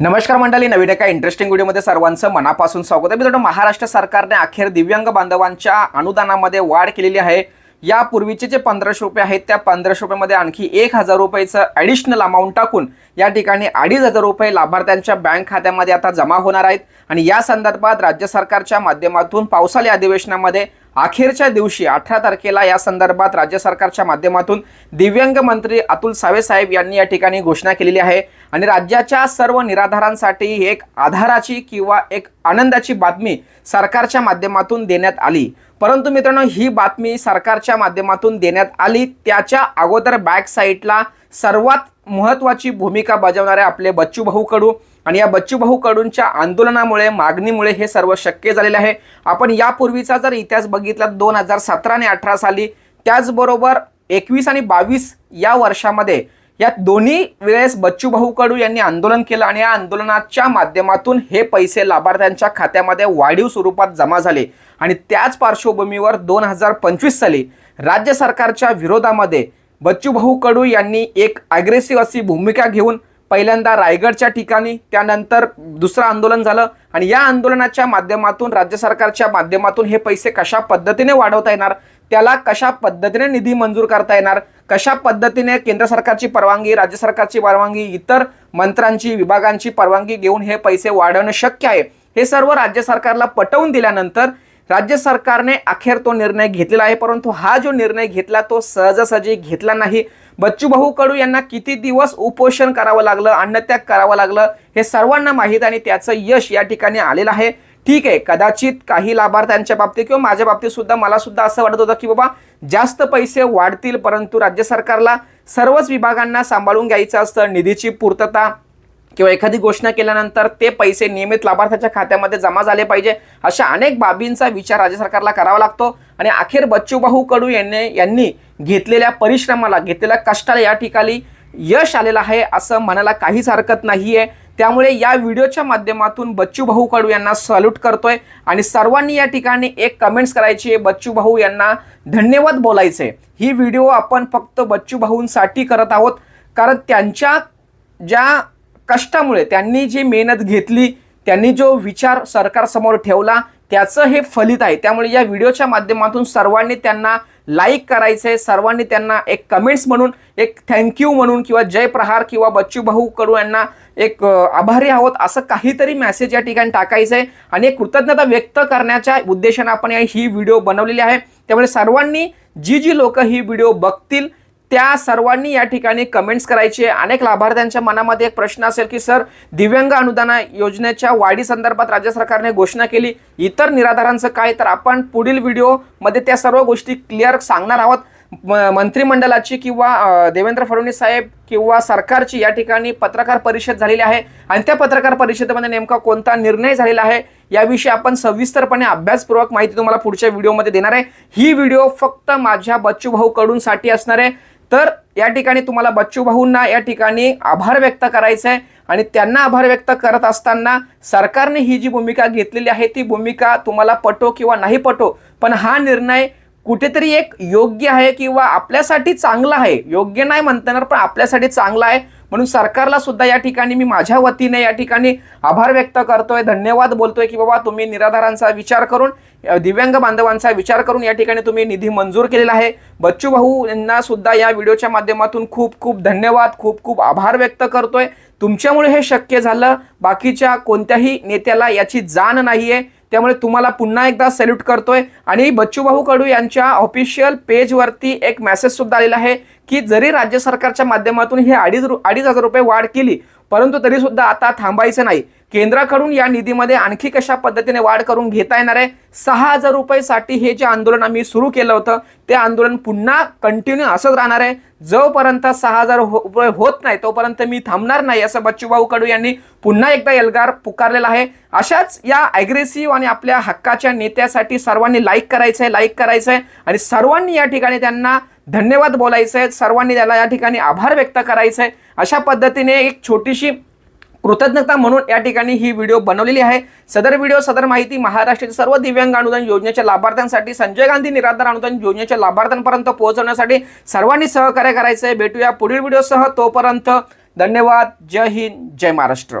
नमस्कार मंडळी नवीन एका इंटरेस्टिंग व्हिडिओमध्ये सर्वांचं मनापासून स्वागत आहे. मित्रांनो महाराष्ट्र सरकारने अखेर दिव्यांग बांधवांच्या अनुदानामध्ये वाढ केलेली आहे. यापूर्वीचे जे पंधराशे रुपये आहेत त्या पंधराशे रुपयामध्ये आणखी एक हजार रुपयेचं ॲडिशनल अमाऊंट टाकून या ठिकाणी अडीच हजार रुपये लाभार्थ्यांच्या बँक खात्यामध्ये आता जमा होणार आहेत. आणि या संदर्भात राज्य सरकारच्या माध्यमातून पावसाळी अधिवेशनामध्ये अखेरच्या दिवशी अठरा तारखेला या संदर्भात राज्य सरकारच्या माध्यमातून दिव्यांग मंत्री अतुल सावे साहेब यांनी या ठिकाणी घोषणा केलेली आहे. आणि राज्याच्या सर्व निराधारांसाठी एक आधाराची किंवा एक आनंदाची बातमी सरकारच्या माध्यमातून देण्यात आली. परंतु मित्रांनो ही बातमी सरकारच्या माध्यमातून देण्यात आली. त्याच्या अगोदर बॅक साईडला सर्वात महत्त्वाची भूमिका बजावणारे आपले बच्चू भाऊ कडू आणि या बच्चू भाऊ कडूंच्या आंदोलनामुळे मागणीमुळे हे सर्व शक्य झालेले आहे. आपण यापूर्वीचा जर इतिहास बघितला दोन हजार सतरा आणि अठरा साली त्याचबरोबर एकवीस आणि बावीस या वर्षामध्ये या दोन्ही वेळेस बच्चू भाऊ कडू यांनी आंदोलन केलं आणि या आंदोलनाच्या माध्यमातून हे पैसे लाभार्थ्यांच्या खात्यामध्ये वाढीव स्वरूपात जमा झाले. आणि त्याच पार्श्वभूमीवर दोन हजार पंचवीस साली राज्य सरकारच्या विरोधामध्ये बच्चू भाऊ कडू यांनी एक अग्रेसिव्ह अशी भूमिका घेऊन पहिल्यांदा रायगडच्या ठिकाणी त्यानंतर दुसरं आंदोलन झालं आणि या आंदोलनाच्या माध्यमातून राज्य सरकारच्या माध्यमातून हे पैसे कशा पद्धतीने वाढवता येणार त्याला कशा पद्धतीने निधी मंजूर करता येणार कशा पद्धतीने केंद्र सरकारची परवानगी राज्य सरकारची परवानगी इतर मंत्र्यांची विभागांची परवानगी घेऊन हे पैसे वाढवणं शक्य आहे हे सर्व राज्य सरकारला पटवून दिल्यानंतर राज्य सरकारने अखेर तो निर्णय घेतलेला आहे परंतु हा जो निर्णय घेतला तो सहजासहजी घेतला नाही. बच्चू भाऊ कडू यांना किती दिवस उपोषण करावं लागलं अन्नत्याग करावं लागलं हे सर्वांना माहीत आणि त्याचं यश या ठिकाणी आलेलं आहे. ठीक आहे कदाचित काही लाभार्थ्यांच्या बाबतीत किंवा माझ्या बाबतीत सुद्धा मला सुद्धा असं वाटत होतं की बाबा जास्त पैसे वाढतील परंतु राज्य सरकारला सर्वच विभागांना सांभाळून घ्यायचं असतं निधीची पूर्तता किंवा एखादी घोषणा केल्यानंतर ते पैसे नियमित लाभार्थ्याच्या खात्यामध्ये जमा झाले पाहिजे अशा अनेक बाबींचा विचार राज्य सरकारला करावा लागतो. आणि अखेर बच्चूभाऊ कडू यांनी यांनी घेतलेल्या परिश्रमाला घेतलेल्या कष्टाला या ठिकाणी यश आलेलं आहे असं म्हणायला काहीच हरकत नाही आहे त्यामुळे या व्हिडिओच्या माध्यमातून बच्चू भाऊ कडू यांना सॅल्यूट करतोय. आणि सर्वांनी या ठिकाणी एक कमेंट्स करायची आहे बच्चू भाऊ यांना धन्यवाद बोलायचे ही व्हिडिओ आपण फक्त बच्चू भाऊंसाठी करत आहोत. कारण त्यांच्या ज्या कष्टामुळे त्यांनी जी मेहनत घेतली त्यांनी जो विचार सरकारसमोर ठेवला त्याचं हे फलित आहे. त्यामुळे या व्हिडिओच्या माध्यमातून सर्वांनी त्यांना लाईक करायचं आहे सर्वांनी त्यांना एक कमेंट्स म्हणून एक थँक्यू म्हणून किंवा जय प्रहार किंवा बच्चू भाऊ कडू यांना एक आभारी आहोत असं काहीतरी मेसेज या ठिकाणी टाकायचं आहे आणि एक कृतज्ञता व्यक्त करण्याच्या उद्देशाने आपण ही व्हिडिओ बनवलेली आहे. त्यामुळे सर्वांनी जी जी लोक ही व्हिडिओ बघतील त्या सर्वांनी या ठिकाणी कमेंट्स करायचे. अनेक लाभार्थ्यांच्या मनामध्ये एक प्रश्न असेल की सर दिव्यांग अनुदान योजनेच्या वाढी संदर्भात राज्य सरकारने घोषणा केली. इतर निराधारांचं काय? तर आपण पुढील व्हिडिओमध्ये त्या सर्व गोष्टी क्लिअर सांगणार आहोत. म- मंत्रिमंडळाची किंवा देवेंद्र फडणवीस साहेब किंवा सरकारची या ठिकाणी पत्रकार परिषद झालेली आहे. आणि त्या पत्रकार परिषदेमध्ये नेमका कोणता निर्णय झालेला आहे याविषयी आपण सविस्तरपणे अभ्यासपूर्वक माहिती तुम्हाला पुढच्या व्हिडिओमध्ये देणार आहे. ही व्हिडिओ फक्त माझ्या बच्चू भाऊ कडूनसाठी असणार आहे. तर या ठिकाणी तुम्हाला बच्चू भाऊंना या ठिकाणी आभार व्यक्त करायचा आहे आणि त्यांना आभार व्यक्त करत असताना सरकारने ही जी भूमिका घेतलेली आहे ती भूमिका तुम्हाला पटो किंवा नाही पटो पण हा निर्णय कुठेतरी एक योग्य आहे किंवा आपल्यासाठी चांगला आहे. योग्य नाही म्हणता येणार पण आपल्यासाठी चांगला आहे. म्हणून सरकारला सुद्धा या ठिकाणी मी माझ्या वतीने या ठिकाणी आभार व्यक्त करतोय. धन्यवाद बोलतोय की बाबा तुम्ही निराधारांचा विचार करून दिव्यांग बांधवांचा विचार करून या ठिकाणी तुम्ही निधी मंजूर केलेला आहे. बच्चू भाऊ यांना सुद्धा या व्हिडिओच्या माध्यमातून खूप खूप धन्यवाद खूप खूप आभार व्यक्त करतोय. तुमच्यामुळे हे शक्य झालं. बाकीच्या कोणत्याही नेत्याला याची जाण नाही आहे त्यामुळे तुम्हाला पुन्हा एकदा सॅल्यूट करतोय. आणि बच्चू भाऊ कडू यांच्या ऑफिशियल पेजवरती एक मेसेज सुद्धा आलेला आहे की जरी राज्य सरकारच्या माध्यमातून हे अडीच रु- अडीच हजार रुपये वाढ केली परंतु तरी सुद्धा आता थांबायचं नाही. केंद्राकडून या निधीमध्ये आणखी कशा पद्धतीने वाढ करून घेता येणार आहे? सहा हजार रुपयेसाठी हे जे आंदोलन आम्ही सुरू केलं होतं ते आंदोलन पुन्हा कंटिन्यू असंच राहणार आहे. जोपर्यंत सहा हजार हो- रुपये होत नाही तोपर्यंत मी थांबणार नाही असं बच्चूभाऊ कडू यांनी पुन्हा एकदा एल्गार पुकारलेला आहे. अशाच या अग्रेसिव्ह आणि आपल्या हक्काच्या नेत्यासाठी सर्वांनी लाईक करायचं आहे लाईक करायचं आहे आणि सर्वांनी या ठिकाणी त्यांना धन्यवाद बोलायचं आहे सर्वांनी त्याला या ठिकाणी आभार व्यक्त करायचं आहे अशा पद्धतीने एक छोटीशी कृतज्ञता म्हणून या ठिकाणी ही व्हिडिओ बनवलेली आहे. सदर व्हिडिओ सदर माहिती महाराष्ट्रातील सर्व दिव्यांग अनुदान योजनेच्या लाभार्थ्यांसाठी संजय गांधी निराधार अनुदान योजनेच्या लाभार्थ्यांपर्यंत पोहोचवण्यासाठी सर्वांनी सहकार्य करायचं आहे भेटूया पुढील व्हिडिओसह तोपर्यंत धन्यवाद. जय हिंद जय महाराष्ट्र.